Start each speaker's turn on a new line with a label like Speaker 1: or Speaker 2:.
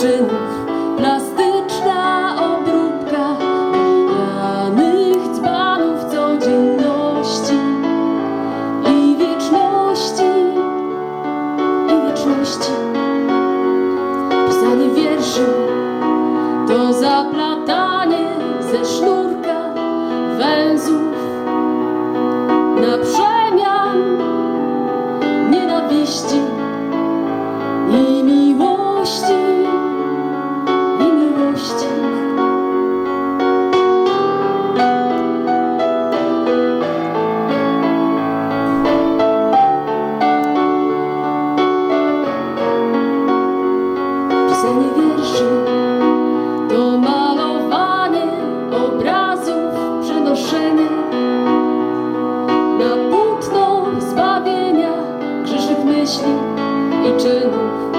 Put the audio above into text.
Speaker 1: czynów, plastyczna obróbka pijaniych dzbanów codzienności i wieczności, i wieczności. Pisanie wierszy to zaplatanie ze sznurka węzłów na przemian nienawiści myśli i czynów.